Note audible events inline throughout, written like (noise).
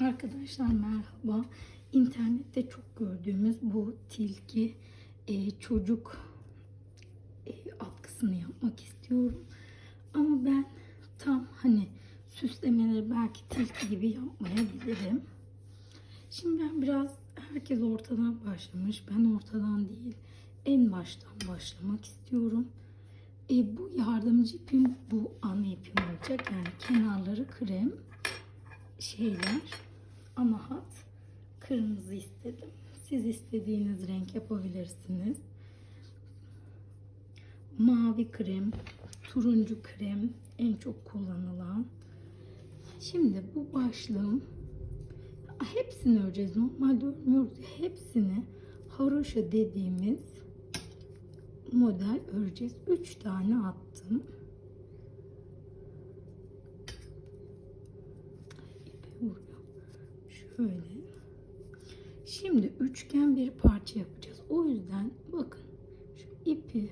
Arkadaşlar merhaba. İnternette çok gördüğümüz bu tilki e, çocuk e, atkısını yapmak istiyorum. Ama ben tam hani süslemeleri belki tilki gibi yapmayabilirim. Şimdi ben biraz herkes ortadan başlamış. Ben ortadan değil en baştan başlamak istiyorum. E, bu yardımcı ipim bu ana ipim olacak. Yani kenarları krem şeyler ana hat kırmızı istedim. Siz istediğiniz renk yapabilirsiniz. Mavi krem, turuncu krem en çok kullanılan. Şimdi bu başlığım hepsini öreceğiz. Normalde örmüyoruz. Hepsini haroşa dediğimiz model öreceğiz. 3 tane attım. Şöyle. Şimdi üçgen bir parça yapacağız. O yüzden bakın şu ipi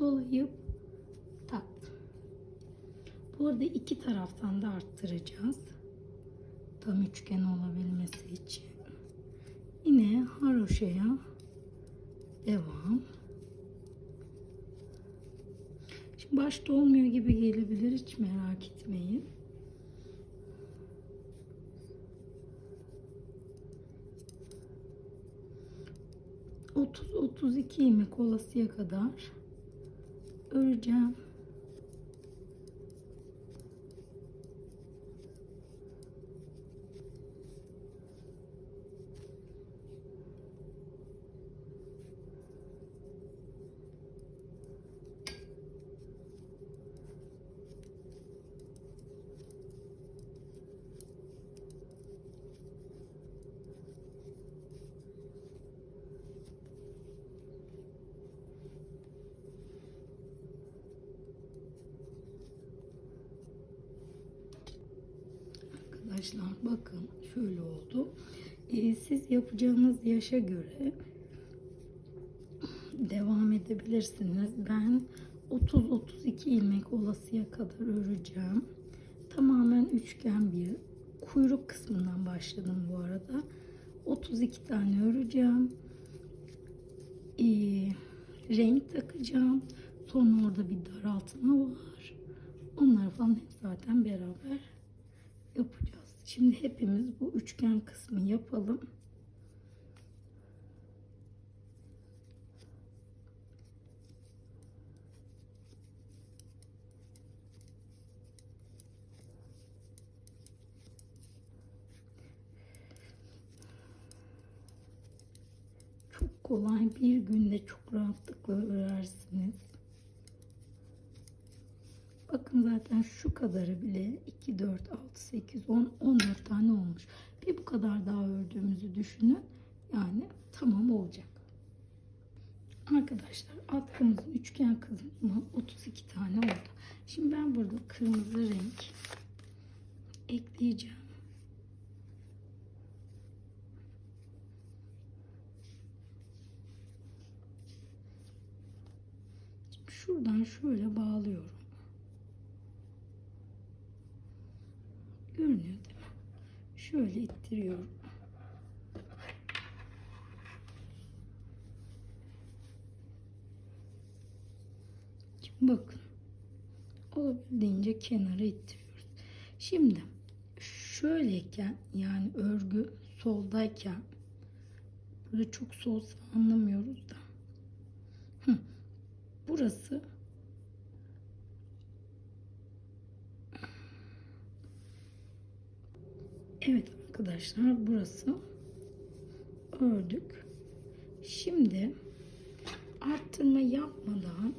dolayıp taktım. Bu arada iki taraftan da arttıracağız. Tam üçgen olabilmesi için. Yine haroşaya devam. Şimdi başta olmuyor gibi gelebilir. Hiç merak etmeyin. Otuz otuz iki ilmek olasıya kadar öreceğim. Arkadaşlar şöyle oldu. Ee, siz yapacağınız yaşa göre devam edebilirsiniz. Ben 30-32 ilmek olasıya kadar öreceğim. Tamamen üçgen bir kuyruk kısmından başladım bu arada. 32 tane öreceğim. Ee, renk takacağım. Sonra orada bir daraltma var. Onları falan hep zaten beraber yapacağız. Şimdi hepimiz bu üçgen kısmı yapalım. Çok kolay bir günde çok rahatlıkla örersiniz. Bakın zaten şu kadarı bile 2, 4, 6, 8, 10, 14 tane olmuş. Bir bu kadar daha ördüğümüzü düşünün. Yani tamam olacak. Arkadaşlar atkımızın üçgen kısmı 32 tane oldu. Şimdi ben burada kırmızı renk ekleyeceğim. Şuradan şöyle bağlıyorum. Görünüyor değil mi? Şöyle ittiriyorum. Şimdi bakın. Olabildiğince kenara ittiriyoruz. Şimdi şöyleyken yani örgü soldayken burada çok solsa anlamıyoruz da. Burası Evet arkadaşlar burası ördük. Şimdi arttırma yapmadan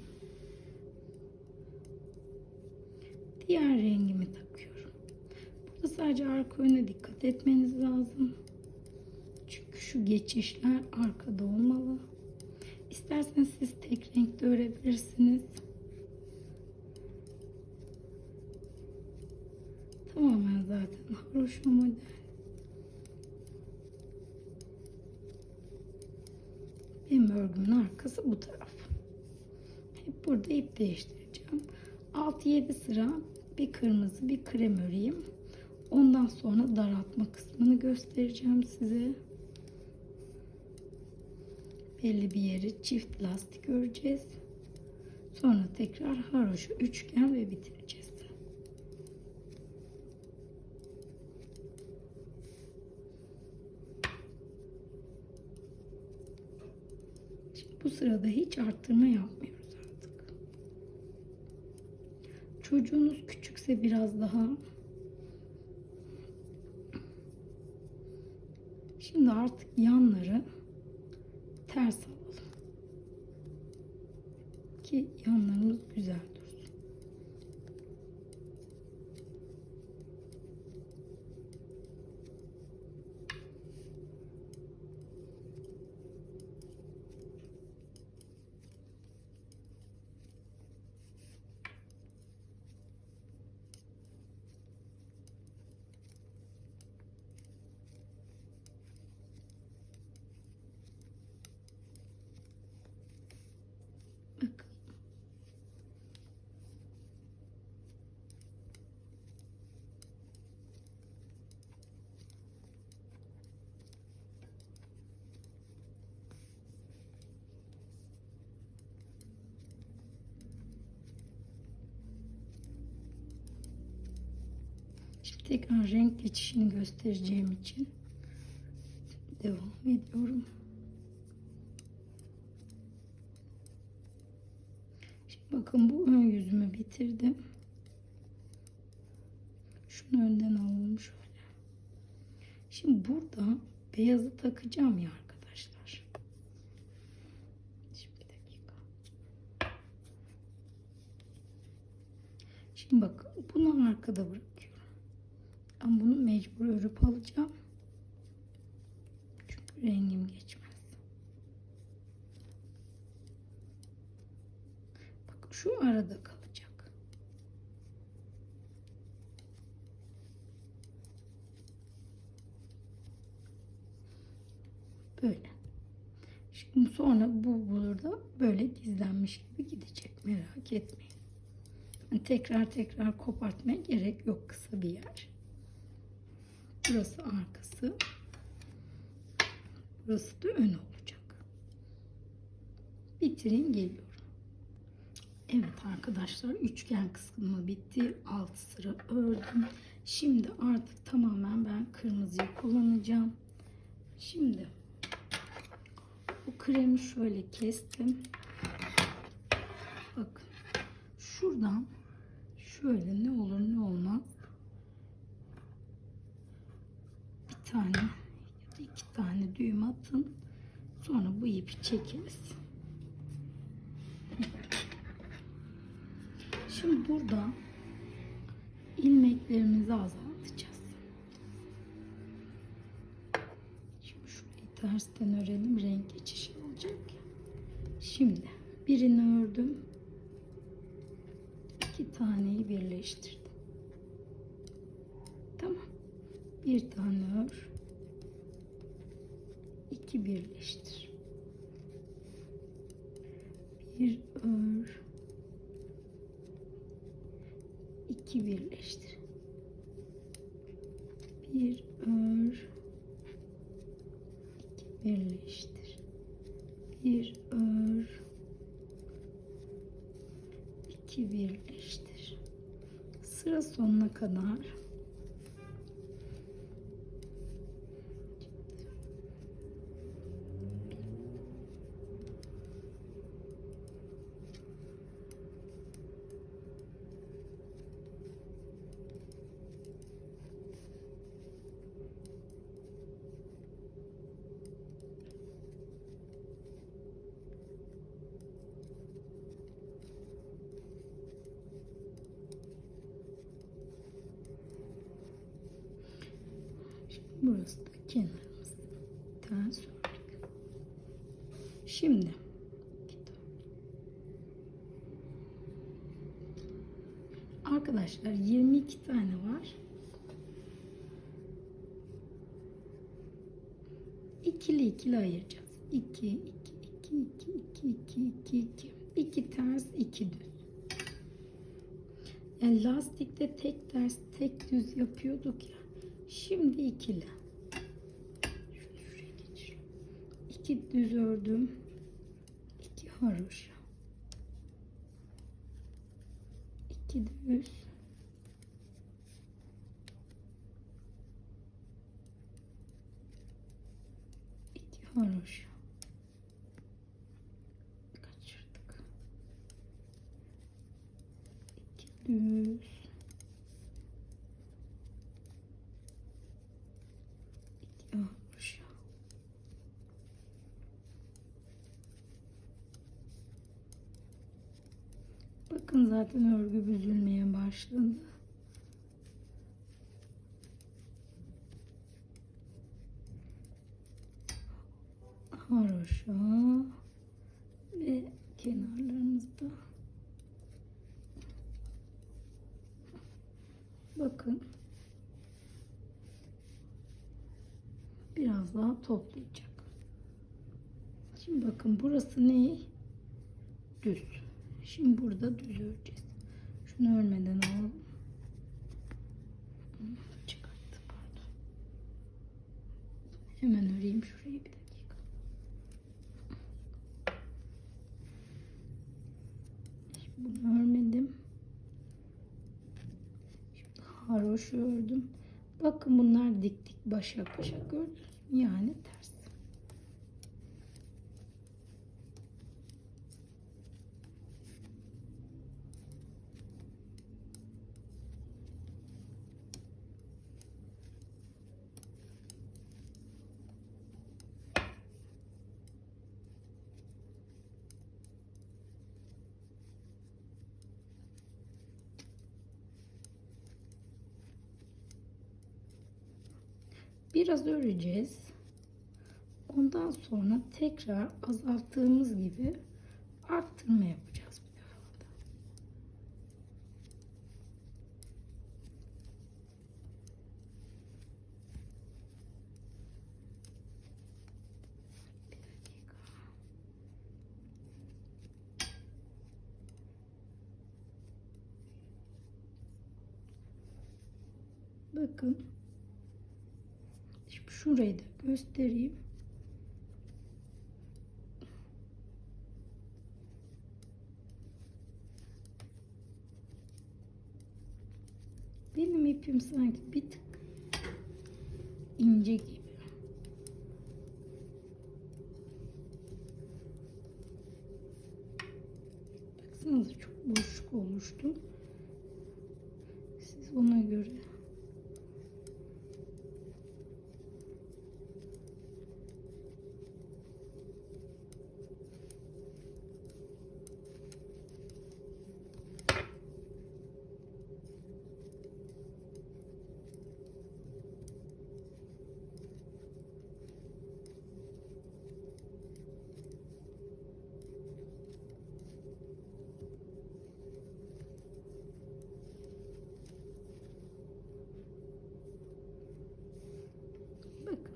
diğer rengimi takıyorum. Burada sadece arka öne dikkat etmeniz lazım. Çünkü şu geçişler arkada olmalı. İsterseniz siz tek renkte örebilirsiniz. Tamamen haroşa model. Benim örgümün arkası bu taraf. Hep burada ip değiştireceğim. 6-7 sıra bir kırmızı bir krem öreyim. Ondan sonra daraltma kısmını göstereceğim size. Belli bir yeri çift lastik öreceğiz. Sonra tekrar haroşa üçgen ve bitireceğiz. Şimdi bu sırada hiç arttırma yapmıyoruz artık. Çocuğunuz küçükse biraz daha Şimdi artık yanları ters alalım. Ki yanlarımız güzel dursun. Bakın. Şimdi tekrar renk geçişini göstereceğim için devam ediyorum. Şimdi bakın bu ön yüzümü bitirdim. Şunu önden alalım şöyle. Şimdi burada beyazı takacağım ya arkadaşlar. Şimdi bir dakika. Şimdi bakın bunu arkada bırakıyorum. Ama bunu mecbur örüp alacağım. Çünkü rengim geçmez. Bak şu arada kalacak. Böyle. Şimdi sonra bu burada böyle gizlenmiş gibi gidecek. Merak etmeyin. Yani tekrar tekrar kopartmaya gerek yok kısa bir yer. Burası arkası. Burası da ön olacak. Bitireyim geliyorum. Evet arkadaşlar üçgen kısmı bitti. Alt sıra ördüm. Şimdi artık tamamen ben kırmızıyı kullanacağım. Şimdi bu kremi şöyle kestim. Bakın şuradan şöyle ne olur ne olmaz bir tane ya da iki tane düğüm atın. Sonra bu ipi çekeriz. Şimdi burada ilmeklerimizi azaltacağız. Şimdi şurayı tersten örelim. Renk geçişi olacak. Şimdi birini ördüm. İki taneyi birleştirdim. Tamam. Bir tane ör. iki birleştir. Bir ör. iki birleştir. Bir ör. iki birleştir. Bir ör. iki birleştir. Sıra sonuna kadar Burası da kenarımız. Ters ördük. Şimdi arkadaşlar 22 tane var. İkili ikili ayıracağız. 2 2 2 2 2 2 2 2 2 ters 2 düz. Yani lastikte tek ters tek düz yapıyorduk ya. Şimdi ikili. İki düz ördüm. İki haroşa. İki düz. İki haroşa. Kaçırdık. İki düz. İki haroşa. Bakın zaten örgü büzülmeye başladı. Haroşa ve kenarlarımızda bakın biraz daha toplayacak. Şimdi bakın burası ne? Düz. Şimdi burada düz öreceğiz. Şunu örmeden alalım. Çıkarttı pardon. Hemen öreyim şurayı bir dakika. Şimdi bunu örmedim. Şimdi haroş ördüm. Bakın bunlar dik dik başak başak gördünüz? Yani ters. Biraz öreceğiz. Ondan sonra tekrar azalttığımız gibi arttırma yapacağız bu defa da. Bir dakika. Bakın. Şimdi şurayı da göstereyim. Benim ipim sanki bir tık ince gibi. Baksanıza çok boşluk oluştu. Siz ona göre Bakın.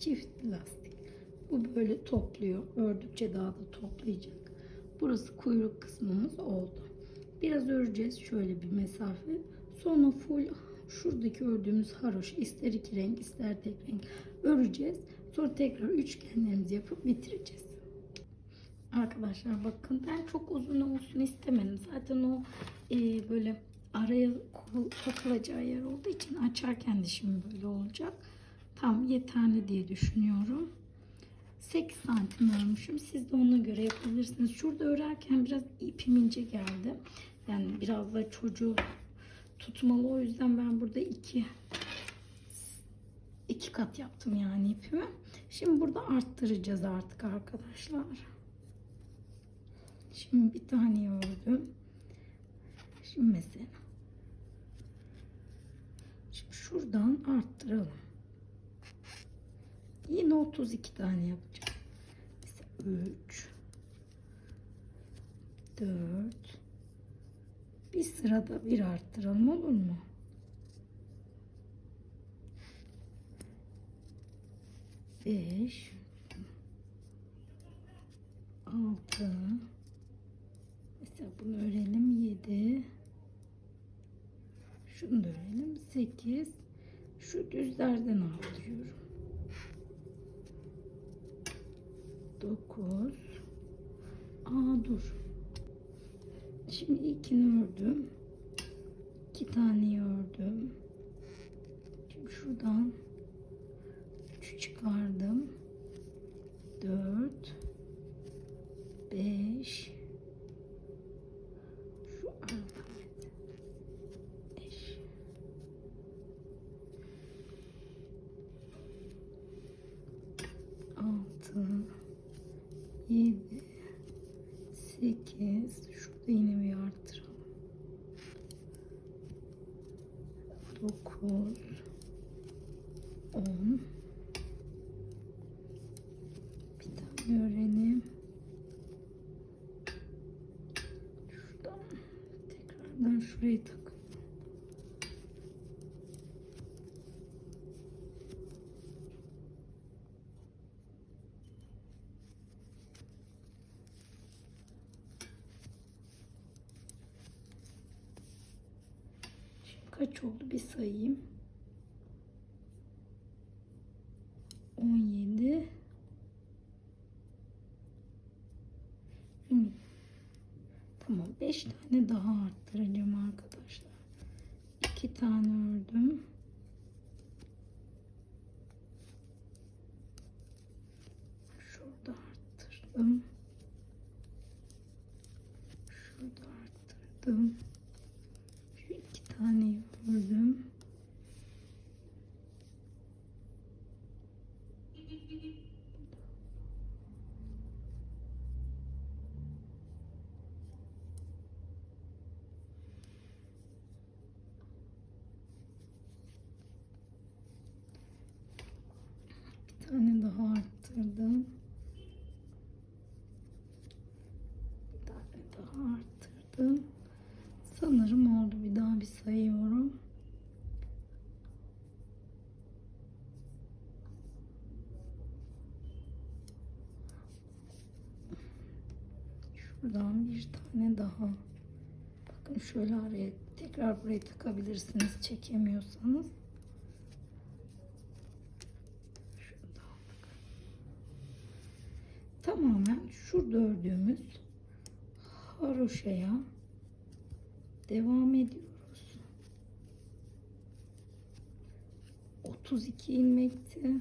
Çift lastik. Bu böyle topluyor. Ördükçe daha da toplayacak. Burası kuyruk kısmımız oldu. Biraz öreceğiz şöyle bir mesafe. Sonra full şuradaki ördüğümüz haroş ister iki renk ister tek renk öreceğiz. Sonra tekrar üçgenlerimizi yapıp bitireceğiz. Arkadaşlar bakın ben çok uzun olsun istemedim. Zaten o e, böyle araya takılacağı yer olduğu için açarken de şimdi böyle olacak. Tam yeterli diye düşünüyorum. 8 santim örmüşüm. Siz de ona göre yapabilirsiniz. Şurada örerken biraz ipim ince geldi. Yani biraz da çocuğu tutmalı. O yüzden ben burada iki iki kat yaptım yani ipimi. Şimdi burada arttıracağız artık arkadaşlar. Şimdi bir tane ördüm. Şimdi mesela şimdi şuradan arttıralım. Yine 32 tane yapacağım. Mesela 3 4 bir sırada bir arttıralım olur mu? Beş altı mesela bunu örelim yedi Şunu da örelim. 8. Şu düzlerden artırıyorum. 9. Aa dur. Şimdi ilkini ördüm. İki tane ördüm. Şimdi şuradan 3 çıkardım. 4 5 şu aradan 5 6 7 8 şurada yine bir artıralım 9 10 bir tane örelim şuradan tekrardan şurayı takıyorum Şimdi kaç oldu bir sayayım. 17 20. Tamam 5 tane daha arttıracağım arkadaşlar. 2 tane ördüm. Şurada arttırdım. Şurada arttırdım. Şu iki tane ördüm. Bir tane daha arttırdım. Bir tane daha arttırdım. Sanırım oldu. Bir daha bir sayıyorum. Şuradan bir tane daha. Bakın şöyle araya tekrar buraya takabilirsiniz çekemiyorsanız. Tamamen şurada ördüğümüz haroşaya devam ediyoruz. 32 ilmekti.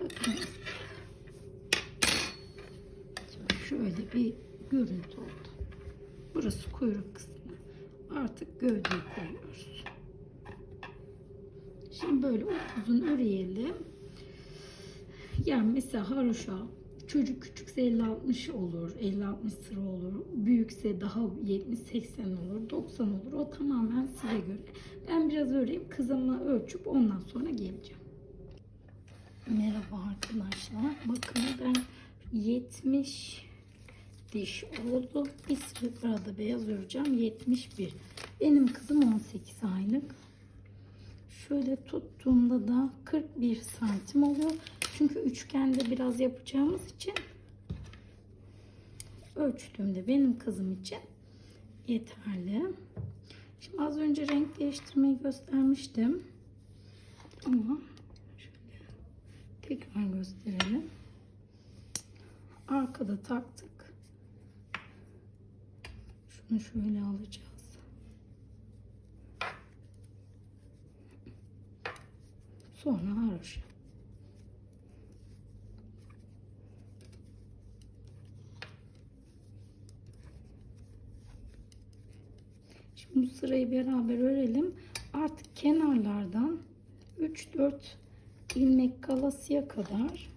Bakın. Şimdi şöyle bir görüntü oldu. Burası kuyruk kısmı. Artık gövdeyi koyuyoruz. Şimdi böyle uzun öreyelim. Yani mesela haroşa çocuk küçükse 50-60 olur, 50-60 sıra olur. Büyükse daha 70-80 olur, 90 olur. O tamamen size göre. Ben biraz öreyim. Kızıma ölçüp ondan sonra geleceğim. Merhaba arkadaşlar. Bakın ben 70 diş oldu. Bir sırada beyaz öreceğim. 71. Benim kızım 18 aylık. Şöyle tuttuğumda da 41 santim oluyor. Çünkü üçgende biraz yapacağımız için ölçtüğümde benim kızım için yeterli. Şimdi az önce renk değiştirmeyi göstermiştim. Ama şöyle tekrar gösterelim. arkada taktık. Şunu şöyle alacağız. Sonra haroşa. Şimdi bu sırayı beraber örelim. Artık kenarlardan 3-4 ilmek kalasıya kadar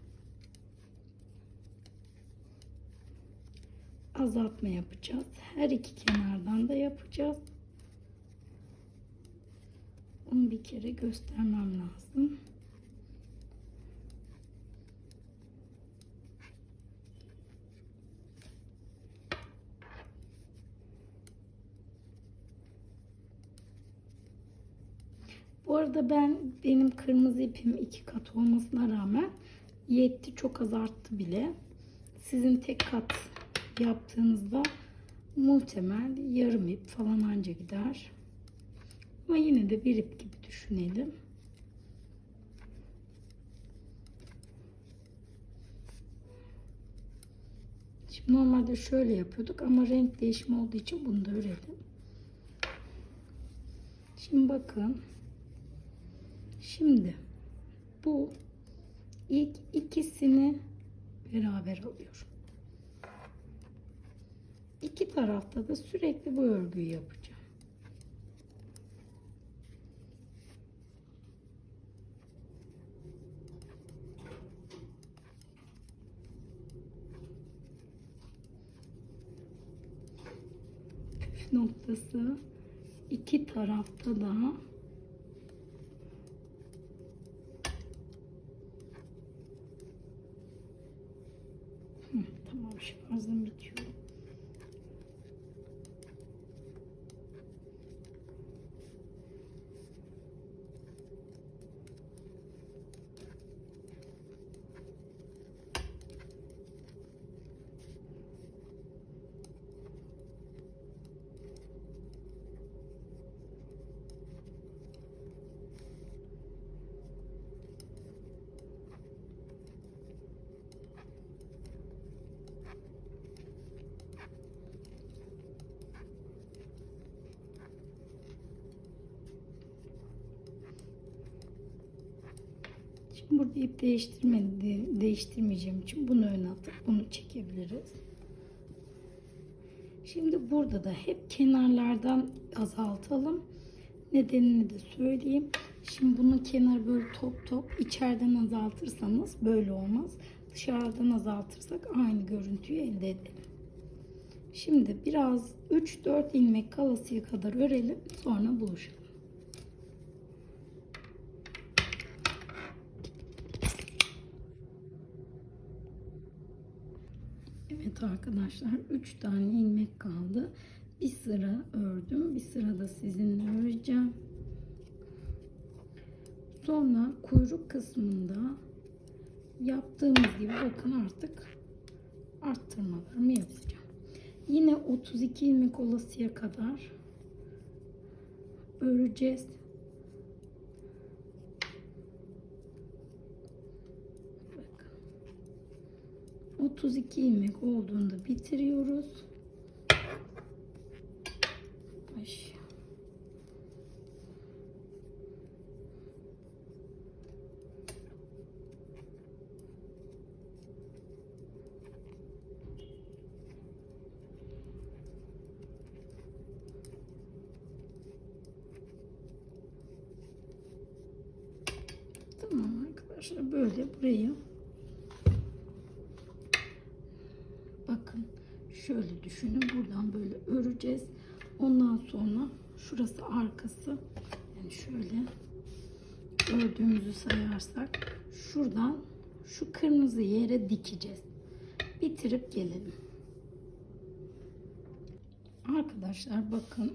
azaltma yapacağız. Her iki kenardan da yapacağız. Onu bir kere göstermem lazım. Bu arada ben benim kırmızı ipim iki kat olmasına rağmen yetti çok az arttı bile. Sizin tek kat yaptığınızda muhtemel yarım ip falan anca gider. Ama yine de bir ip gibi düşünelim. Şimdi normalde şöyle yapıyorduk ama renk değişimi olduğu için bunu da örelim. Şimdi bakın. Şimdi bu ilk ikisini beraber alıyorum. İki tarafta da sürekli bu örgüyü yapacağım. Püf noktası iki tarafta da Hı, tamam şarjım bitiyor. Şimdi burada ip değiştirmedi, değiştirmeyeceğim için bunu öne atıp bunu çekebiliriz. Şimdi burada da hep kenarlardan azaltalım. Nedenini de söyleyeyim. Şimdi bunun kenarı böyle top top içeriden azaltırsanız böyle olmaz. Dışarıdan azaltırsak aynı görüntüyü elde edelim. Şimdi biraz 3-4 ilmek kalasıya kadar örelim. Sonra buluşalım. Evet arkadaşlar 3 tane ilmek kaldı. Bir sıra ördüm. Bir sıra da sizinle öreceğim. Sonra kuyruk kısmında yaptığımız gibi bakın artık arttırmalarımı yapacağım. Yine 32 ilmek olasıya kadar öreceğiz. Bakın. 32 ilmek olduğunda bitiriyoruz. Tamam arkadaşlar böyle burayı bakın şöyle düşünün buradan böyle öreceğiz. Ondan sonra şurası arkası yani şöyle ördüğümüzü sayarsak şuradan şu kırmızı yere dikeceğiz. Bitirip gelelim. Arkadaşlar bakın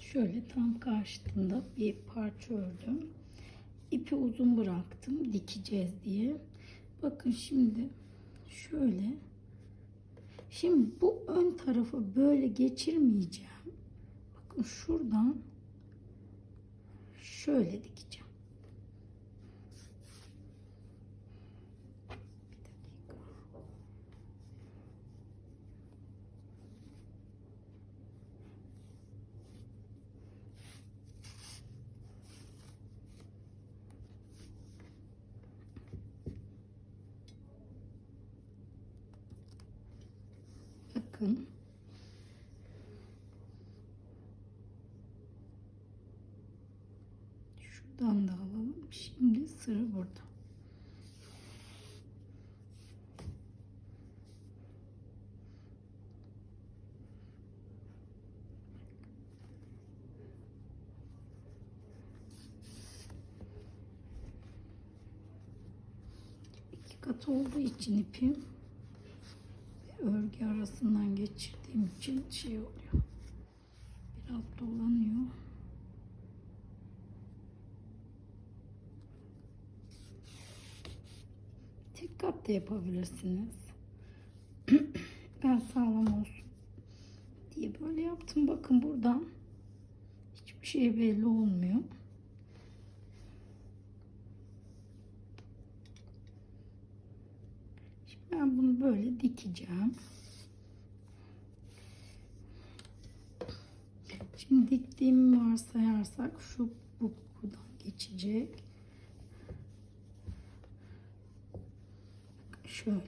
şöyle tam karşısında bir parça ördüm. İpi uzun bıraktım dikeceğiz diye. Bakın şimdi şöyle Şimdi bu ön tarafı böyle geçirmeyeceğim. Bakın şuradan şöyle dikeceğim. Bir dakika. Bakın. Şuradan da alalım. Şimdi sıra burada. İki kat olduğu için ipim örgü arasından geçirdiğim için şey oluyor. Biraz dolanıyor. Tek kat da yapabilirsiniz. (clears throat) ben sağlam olsun diye böyle yaptım. Bakın buradan hiçbir şey belli olmuyor. Şimdi ben bunu böyle dikeceğim. Şimdi diktiğimi varsayarsak şu bu buradan geçecek. Şöyle.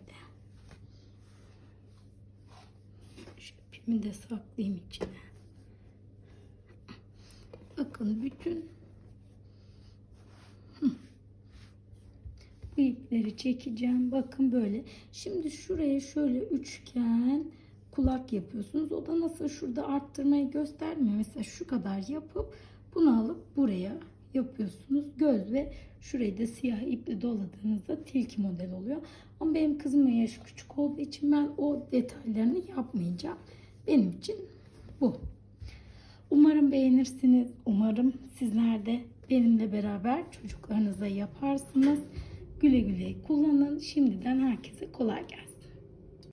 Şu de saklayayım içine. Bakın bütün Hı. bu ipleri çekeceğim. Bakın böyle. Şimdi şuraya şöyle üçgen kulak yapıyorsunuz. O da nasıl şurada arttırmayı göstermiyor. Mesela şu kadar yapıp bunu alıp buraya yapıyorsunuz. Göz ve şurayı da siyah iple doladığınızda tilki model oluyor. Ama benim kızımın yaşı küçük olduğu için ben o detaylarını yapmayacağım. Benim için bu. Umarım beğenirsiniz. Umarım sizler de benimle beraber çocuklarınıza yaparsınız. Güle güle kullanın. Şimdiden herkese kolay gelsin.